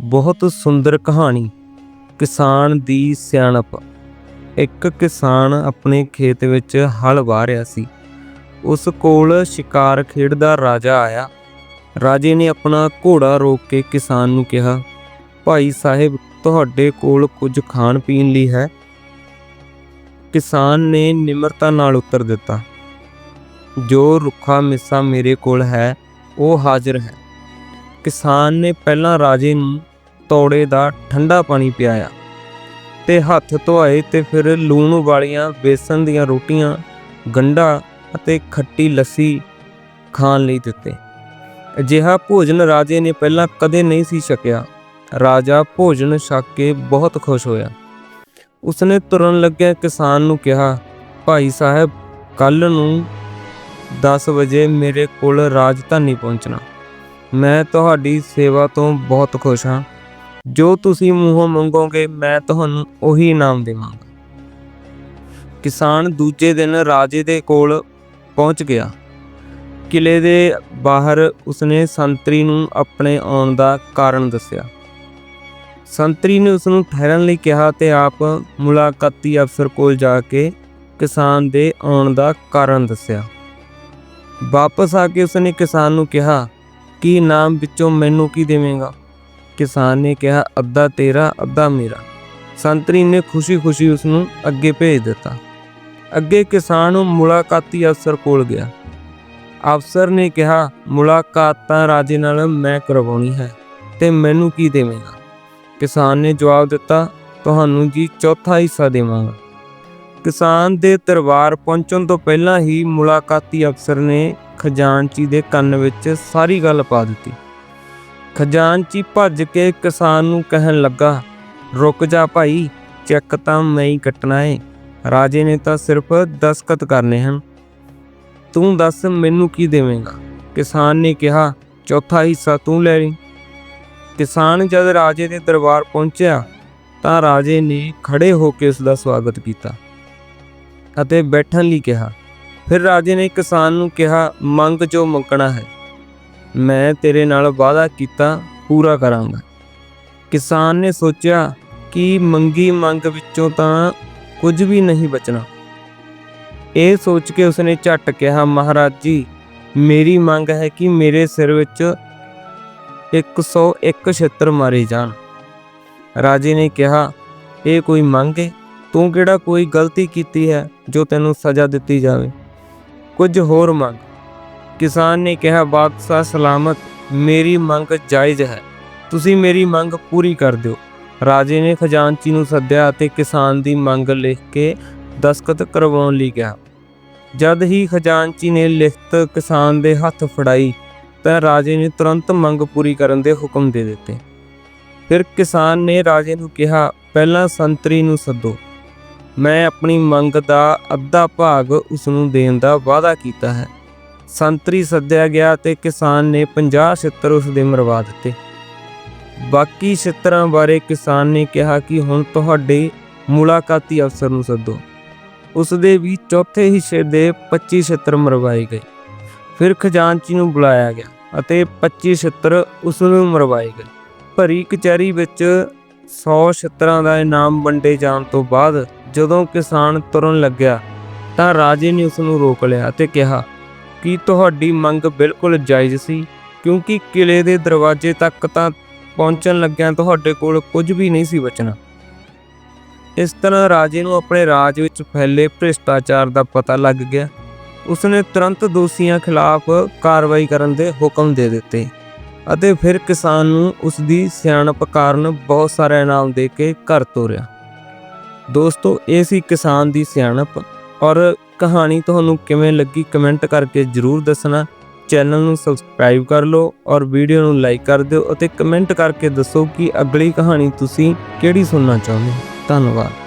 ਬਹੁਤ ਸੁੰਦਰ ਕਹਾਣੀ। ਕਿਸਾਨ ਦੀ ਸਿਆਣਪ। ਇੱਕ ਕਿਸਾਨ ਆਪਣੇ ਖੇਤ ਵਿੱਚ ਹਲ ਵਾਹ ਰਿਹਾ ਸੀ। ਉਸ ਕੋਲ ਸ਼ਿਕਾਰ ਖੇਡਦਾ ਰਾਜਾ ਆਇਆ। ਰਾਜੇ ਨੇ ਆਪਣਾ ਘੋੜਾ ਰੋਕ ਕੇ ਕਿਸਾਨ ਨੂੰ ਕਿਹਾ, ਭਾਈ ਸਾਹਿਬ, ਤੁਹਾਡੇ ਕੋਲ ਕੁਝ ਖਾਣ ਪੀਣ ਲਈ ਹੈ? ਕਿਸਾਨ ਨੇ ਨਿਮਰਤਾ ਨਾਲ ਉੱਤਰ ਦਿੱਤਾ, ਜੋ ਰੁੱਖਾ ਮਿੱਸਾ ਮੇਰੇ ਕੋਲ ਹੈ, ਉਹ ਹਾਜ਼ਰ ਹੈ। ਕਿਸਾਨ ਨੇ ਪਹਿਲਾਂ ਰਾਜੇ ਨੂੰ ਤੌੜੇ ਦਾ ਠੰਡਾ ਪਾਣੀ ਪਿਆਇਆ ਤੇ ਹੱਥ ਧੋਏ ਤੇ ਫਿਰ ਲੂਣ ਵਾਲੀਆਂ ਬੇਸਨ ਦੀਆਂ ਰੋਟੀਆਂ, ਗੰਢਾ ਅਤੇ ਖੱਟੀ ਲੱਸੀ ਖਾਣ ਲਈ ਦਿੱਤੇ। ਅਜਿਹਾ ਭੋਜਨ ਰਾਜੇ ਨੇ ਪਹਿਲਾਂ ਕਦੇ ਨਹੀਂ ਸੀ ਛਕਿਆ। ਰਾਜਾ ਭੋਜਨ ਛਕ ਕੇ ਬਹੁਤ ਖੁਸ਼ ਹੋਇਆ। ਉਸਨੇ ਤੁਰਨ ਲੱਗਿਆ ਕਿਸਾਨ ਨੂੰ ਕਿਹਾ, ਭਾਈ ਸਾਹਿਬ ਕੱਲ ਨੂੰ 10 ਵਜੇ ਮੇਰੇ ਕੋਲ ਰਾਜਧਾਨੀ ਪਹੁੰਚਣਾ। ਮੈਂ ਤੁਹਾਡੀ ਸੇਵਾ ਤੋਂ ਬਹੁਤ ਖੁਸ਼ ਹਾਂ। ਜੋ ਤੁਸੀਂ ਮੂੰਹੋਂ ਮੰਗੋਗੇ, ਮੈਂ ਤੁਹਾਨੂੰ ਉਹੀ ਇਨਾਮ ਦੇਵਾਂਗਾ। ਕਿਸਾਨ ਦੂਜੇ ਦਿਨ ਰਾਜੇ ਦੇ ਕੋਲ ਪਹੁੰਚ ਗਿਆ। ਕਿਲੇ ਦੇ ਬਾਹਰ ਉਸਨੇ ਸੰਤਰੀ ਨੂੰ ਆਪਣੇ ਆਉਣ ਦਾ ਕਾਰਨ ਦੱਸਿਆ। ਸੰਤਰੀ ਨੇ ਉਸ ਨੂੰ ਠਹਿਰਨ ਲਈ ਕਿਹਾ ਤੇ ਆਪ ਮੁਲਾਕਾਤੀ ਅਫਸਰ ਕੋਲ ਜਾ ਕੇ ਕਿਸਾਨ ਦੇ ਆਉਣ ਦਾ ਕਾਰਨ ਦੱਸਿਆ। ਵਾਪਸ ਆ ਕੇ ਉਸਨੇ ਕਿਸਾਨ ਨੂੰ ਕਿਹਾ, ਕਿ ਇਨਾਮ ਵਿੱਚੋਂ ਮੈਨੂੰ ਕੀ ਦੇਵੇਂਗਾ? ਕਿਸਾਨ ਨੇ ਕਿਹਾ, ਅੱਧਾ ਤੇਰਾ, ਅੱਧਾ ਮੇਰਾ। ਸੰਤਰੀ ਨੇ ਖੁਸ਼ੀ-ਖੁਸ਼ੀ ਉਸ ਨੂੰ ਅੱਗੇ ਭੇਜ ਦਿੱਤਾ। ਅੱਗੇ ਕਿਸਾਨ ਮੁਲਾਕਾਤੀ ਅਫਸਰ ਕੋਲ ਗਿਆ। ਅਫਸਰ ਨੇ ਕਿਹਾ, ਮੁਲਾਕਾਤ ਤਾਂ ਰਾਜੇ ਨਾਲ ਮੈਂ ਕਰਵਾਉਣੀ ਹੈ, ਤੇ ਮੈਨੂੰ ਕੀ ਦੇਵੇਂਗਾ? ਕਿਸਾਨ ਨੇ ਜਵਾਬ ਦਿੱਤਾ, ਤੁਹਾਨੂੰ ਜੀ ਚੌਥਾ ਹਿੱਸਾ ਦੇਵਾਂਗਾ। ਕਿਸਾਨ ਦੇ ਦਰਬਾਰ ਪਹੁੰਚਣ ਤੋਂ ਪਹਿਲਾਂ ਹੀ ਮੁਲਾਕਾਤੀ ਅਫਸਰ ਨੇ ਖਜ਼ਾਨਚੀ ਦੇ ਕੰਨ ਵਿੱਚ ਸਾਰੀ ਗੱਲ ਪਾ ਦਿੱਤੀ। ਖਜ਼ਾਨਚੀ ਭੱਜ ਕੇ ਕਿਸਾਨ ਨੂੰ ਕਹਿਣ ਲੱਗਾ, ਰੁਕ ਜਾ ਭਾਈ, ਚੈੱਕ ਤਾਂ ਮੈਂ ਹੀ ਕੱਟਣਾ ਏ। ਰਾਜੇ ਨੇ ਤਾਂ ਸਿਰਫ ਦਸਖਤ ਕਰਨੇ ਹਨ। ਤੂੰ ਦੱਸ ਮੈਨੂੰ ਕੀ ਦੇਵੇਂਗਾ? ਕਿਸਾਨ ਨੇ ਕਿਹਾ, ਚੌਥਾ ਹਿੱਸਾ ਤੂੰ ਲੈ ਲਈ। ਕਿਸਾਨ ਜਦ ਰਾਜੇ ਦੇ ਦਰਬਾਰ ਪਹੁੰਚਿਆ, ਤਾਂ ਰਾਜੇ ਨੇ ਖੜੇ ਹੋ ਕੇ ਉਸ ਦਾ ਸਵਾਗਤ ਕੀਤਾ ਅਤੇ ਬੈਠਣ ਲਈ ਕਿਹਾ। ਫਿਰ ਰਾਜੇ ਨੇ ਕਿਸਾਨ ਨੂੰ ਕਿਹਾ, ਮੰਗ ਜੋ ਮੰਗਣਾ ਹੈ ਮੈਂ ਤੇਰੇ ਨਾਲ ਵਾਅਦਾ ਕੀਤਾ, ਪੂਰਾ ਕਰਾਂਗਾ। ਕਿਸਾਨ ਨੇ ਸੋਚਿਆ ਕਿ ਮੰਗੀ ਮੰਗ ਵਿੱਚੋਂ ਤਾਂ ਕੁਝ ਵੀ ਨਹੀਂ ਬਚਣਾ। ਇਹ ਸੋਚ ਕੇ ਉਸਨੇ ਝਟ ਕਿਹਾ, ਮਹਾਰਾਜ ਜੀ, ਮੇਰੀ ਮੰਗ ਹੈ ਕਿ ਮੇਰੇ ਸਿਰ ਵਿੱਚ 101 ਛੇਤਰ ਮਾਰੇ ਜਾਣ। ਰਾਜੇ ਨੇ ਕਿਹਾ, ਇਹ ਕੋਈ ਮੰਗ ਹੈ ਤੂੰ ਕਿਹੜਾ ਕੋਈ ਗਲਤੀ ਕੀਤੀ ਹੈ ਜੋ ਤੈਨੂੰ ਸਜ਼ਾ ਦਿੱਤੀ ਜਾਵੇ? ਕੁਝ ਹੋਰ ਮੰਗ। ਕਿਸਾਨ ਨੇ ਕਿਹਾ, ਬਾਦਸ਼ਾਹ ਸਲਾਮਤ, ਮੇਰੀ ਮੰਗ ਜਾਇਜ਼ ਹੈ। ਤੁਸੀਂ ਮੇਰੀ ਮੰਗ ਪੂਰੀ ਕਰ ਦਿਓ। ਰਾਜੇ ਨੇ ਖਜ਼ਾਨਚੀ ਨੂੰ ਸੱਦਿਆ ਅਤੇ ਕਿਸਾਨ ਦੀ ਮੰਗ ਲਿਖ ਕੇ ਦਸਖਤ ਕਰਵਾਉਣ ਲਈ ਕਿਹਾ। ਜਦ ਹੀ ਖਜ਼ਾਨਚੀ ਨੇ ਲਿਖਤ ਕਿਸਾਨ ਦੇ ਹੱਥ ਫੜਾਈ, ਤਾਂ ਰਾਜੇ ਨੇ ਤੁਰੰਤ ਮੰਗ ਪੂਰੀ ਕਰਨ ਦੇ ਹੁਕਮ ਦੇ ਦਿੱਤੇ। ਫਿਰ ਕਿਸਾਨ ਨੇ ਰਾਜੇ ਨੂੰ ਕਿਹਾ, ਪਹਿਲਾਂ ਸੰਤਰੀ ਨੂੰ ਸੱਦੋ। ਮੈਂ ਆਪਣੀ ਮੰਗ ਦਾ ਅੱਧਾ ਭਾਗ ਉਸ ਨੂੰ ਦੇਣ ਦਾ ਵਾਅਦਾ ਕੀਤਾ ਹੈ। ਸੰਤਰੀ ਸੱਦਿਆ ਗਿਆ ਤੇ ਕਿਸਾਨ ਨੇ 50 ਛਿੱਤਰ ਉਸ ਦੇ ਮਰਵਾ ਦਿੱਤੇ। ਬਾਕੀ ਛਿੱਤਰਾਂ ਬਾਰੇ ਕਿਸਾਨ ਨੇ ਕਿਹਾ ਕਿ ਹੁਣ ਤੁਹਾਡੇ ਮੁਲਾਕਾਤੀ ਅਫਸਰ ਨੂੰ ਸੱਦੋ। ਉਸ ਦੇ ਵੀ ਚੌਥੇ ਹਿੱਸੇ ਦੇ 25 ਛਿੱਤਰ ਮਰਵਾਏ ਗਏ। ਫਿਰ ਖਜ਼ਾਨਚੀ ਨੂੰ ਬੁਲਾਇਆ ਗਿਆ ਅਤੇ 25 ਛਿੱਤਰ ਉਸ ਨੂੰ ਮਰਵਾਏ ਗਏ। ਭਰੀ ਕਚਹਿਰੀ ਵਿੱਚ 100 ਛਿੱਤਰਾਂ ਦਾ ਇਨਾਮ ਵੰਡੇ ਜਾਣ ਤੋਂ ਬਾਅਦ ਜਦੋਂ ਕਿਸਾਨ ਤੁਰਨ ਲੱਗਿਆ ਤਾਂ ਰਾਜੇ ਨੇ ਉਸ ਨੂੰ ਰੋਕ ਲਿਆ ਅਤੇ ਕਿਹਾ ਕਿ ਤੁਹਾਡੀ ਮੰਗ ਬਿਲਕੁਲ ਜਾਇਜ਼ ਸੀ? ਕਿਉਂਕਿ ਕਿਲੇ ਦੇ ਦਰਵਾਜ਼ੇ ਤੱਕ ਤਾਂ ਪਹੁੰਚਣ ਲੱਗਿਆਂ ਤੁਹਾਡੇ ਕੋਲ ਕੁਝ ਵੀ ਨਹੀਂ ਸੀ ਬਚਣਾ। ਇਸ ਤਰ੍ਹਾਂ ਰਾਜੇ ਨੂੰ ਆਪਣੇ ਰਾਜ ਵਿੱਚ ਫੈਲੇ ਭ੍ਰਿਸ਼ਟਾਚਾਰ ਦਾ ਪਤਾ ਲੱਗ ਗਿਆ। ਉਸਨੇ ਤੁਰੰਤ ਦੋਸ਼ੀਆਂ ਖਿਲਾਫ ਕਾਰਵਾਈ ਕਰਨ ਦੇ ਹੁਕਮ ਦੇ ਦਿੱਤੇ ਅਤੇ ਫਿਰ ਕਿਸਾਨ ਨੂੰ ਉਸ ਦੀ ਸਿਆਣਪ ਕਾਰਨ ਬਹੁਤ ਸਾਰਾ ਇਨਾਮ ਦੇ ਕੇ ਘਰ ਤੋਰਿਆ। ਦੋਸਤੋ, ਇਹ ਸੀ ਕਿਸਾਨ ਦੀ ਸਿਆਣਪ ਔਰ ਕਹਾਣੀ ਤੁਹਾਨੂੰ ਕਿਵੇਂ ਲੱਗੀ ਕਮੈਂਟ ਕਰਕੇ ਜਰੂਰ ਦੱਸਣਾ। ਚੈਨਲ ਨੂੰ ਸਬਸਕ੍ਰਾਈਬ ਕਰ ਲਓ ਔਰ ਵੀਡੀਓ ਨੂੰ ਲਾਈਕ ਕਰ ਦਿਓ ਅਤੇ ਕਮੈਂਟ ਕਰਕੇ ਦੱਸੋ ਕਿ ਅਗਲੀ ਕਹਾਣੀ ਤੁਸੀਂ ਕਿਹੜੀ ਸੁਣਨਾ ਚਾਹੁੰਦੇ ਹੋ। ਧੰਨਵਾਦ।